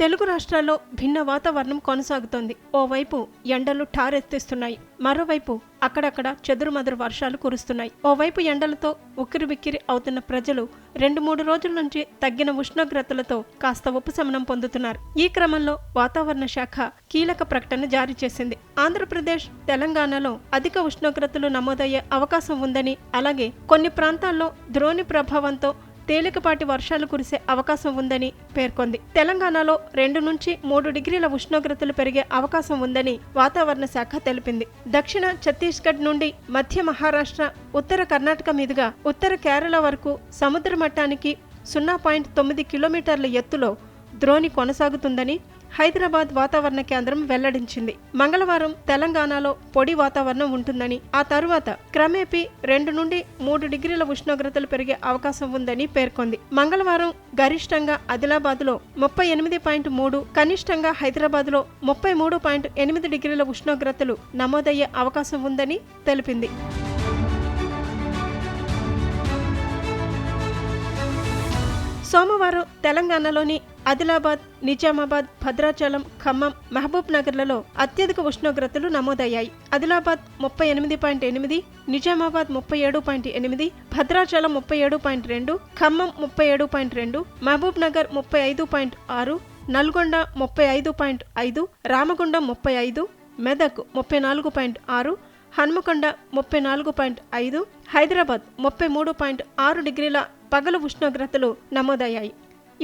తెలుగు రాష్ట్రాల్లో భిన్న వాతావరణం కొనసాగుతోంది. ఓవైపు ఎండలు ఠారెత్తిస్తున్నాయి. మరోవైపు అక్కడక్కడ చెదురుమదురు వర్షాలు కురుస్తున్నాయి. ఓవైపు ఎండలతో ఉక్కిరిబిక్కిరి అవుతున్న ప్రజలు రెండు మూడు రోజుల నుంచి తగ్గిన ఉష్ణోగ్రతలతో కాస్త ఉపశమనం పొందుతున్నారు. ఈ క్రమంలో వాతావరణ శాఖ కీలక ప్రకటన జారీ చేసింది. ఆంధ్రప్రదేశ్ తెలంగాణలో అధిక ఉష్ణోగ్రతలు నమోదయ్యే అవకాశం ఉందని అలాగే కొన్ని ప్రాంతాల్లో ద్రోణి ప్రభావంతో తేలికపాటి వర్షాలు కురిసే అవకాశం ఉందని పేర్కొంది. తెలంగాణలో రెండు నుంచి మూడు డిగ్రీల ఉష్ణోగ్రతలు పెరిగే అవకాశం ఉందని వాతావరణ శాఖ తెలిపింది. దక్షిణ ఛత్తీస్గఢ్ నుండి మధ్య మహారాష్ట్ర ఉత్తర కర్ణాటక మీదుగా ఉత్తర కేరళ వరకు సముద్ర మట్టానికి సున్నా పాయింట్ తొమ్మిది కిలోమీటర్ల ఎత్తులో ద్రోణి కొనసాగుతుందని హైదరాబాద్ వాతావరణ కేంద్రం వెల్లడించింది. మంగళవారం తెలంగాణలో పొడి వాతావరణం ఉంటుందని ఆ తరువాత క్రమేపీ రెండు నుండి మూడు డిగ్రీల ఉష్ణోగ్రతలు పెరిగే అవకాశం ఉందని పేర్కొంది. మంగళవారం గరిష్టంగా ఆదిలాబాద్లో ముప్పై ఎనిమిది పాయింట్ మూడు కనిష్టంగా హైదరాబాద్లో ముప్పై మూడు పాయింట్ ఎనిమిది డిగ్రీల ఉష్ణోగ్రతలు నమోదయ్యే అవకాశం ఉందని తెలిపింది. సోమవారం తెలంగాణలోని ఆదిలాబాద్ నిజామాబాద్ భద్రాచలం ఖమ్మం మహబూబ్ నగర్లలో అత్యధిక ఉష్ణోగ్రతలు నమోదయ్యాయి. ఆదిలాబాద్ ముప్పై ఎనిమిది పాయింట్ ఎనిమిది నిజామాబాద్ ముప్పై ఏడు పాయింట్ ఎనిమిది భద్రాచలం ముప్పై ఏడు పాయింట్ రెండు ఖమ్మం ముప్పై ఏడు పాయింట్ రెండు మహబూబ్ నగర్ ముప్పై ఐదు పాయింట్ ఆరు నల్గొండ ముప్పై ఐదు పాయింట్ ఐదు రామగుండం ముప్పై ఐదు మెదక్ ముప్పై నాలుగు పాయింట్ ఆరు హన్మకొండ ముప్పై నాలుగు పాయింట్ ఐదు హైదరాబాద్ ముప్పై మూడు పాయింట్ ఆరు డిగ్రీల పగలు ఉష్ణోగ్రతలు నమోదయ్యాయి.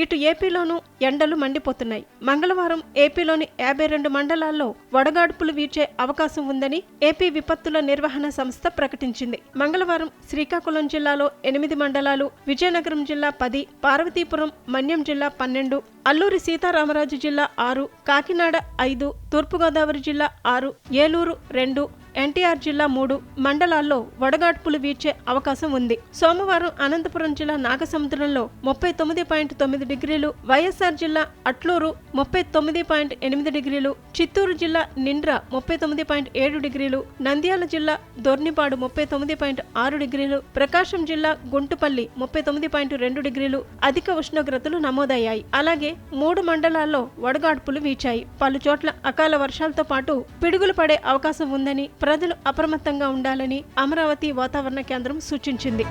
ఇటు ఏపీలోనూ ఎండలు మండిపోతున్నాయి. మంగళవారం ఏపీలోని యాభై రెండు మండలాల్లో వడగాడుపులు వీచే అవకాశం ఉందని ఏపీ విపత్తుల నిర్వహణ సంస్థ ప్రకటించింది. మంగళవారం శ్రీకాకుళం జిల్లాలో ఎనిమిది మండలాలు విజయనగరం జిల్లా పది పార్వతీపురం మన్యం జిల్లా పన్నెండు అల్లూరి సీతారామరాజు జిల్లా ఆరు కాకినాడ ఐదు తూర్పుగోదావరి జిల్లా ఆరు ఏలూరు రెండు ఎన్టీఆర్ జిల్లా మూడు మండలాల్లో వడగాడ్పులు వీచే అవకాశం ఉంది. సోమవారం అనంతపురం జిల్లా నాగసముద్రంలో ముప్పై తొమ్మిది పాయింట్ తొమ్మిది డిగ్రీలు వైఎస్ఆర్ జిల్లా అట్లూరు ముప్పై తొమ్మిది పాయింట్ ఎనిమిది డిగ్రీలు చిత్తూరు జిల్లా నిండ్ర ముప్పై తొమ్మిది పాయింట్ ఏడు డిగ్రీలు నంద్యాల జిల్లా దొర్నిపాడు ముప్పై తొమ్మిది పాయింట్ ఆరు డిగ్రీలు ప్రకాశం జిల్లా గుంటుపల్లి ముప్పై తొమ్మిది పాయింట్ రెండు డిగ్రీలు అధిక ఉష్ణోగ్రతలు నమోదయ్యాయి. అలాగే మూడు మండలాల్లో వడగాడ్పులు వీచాయి. పలు చోట్ల అకాల వర్షాలతో పాటు పిడుగులు పడే అవకాశం ఉందని ప్రజలు అప్రమత్తంగా ఉండాలని అమరావతి వాతావరణ కేంద్రం సూచించింది.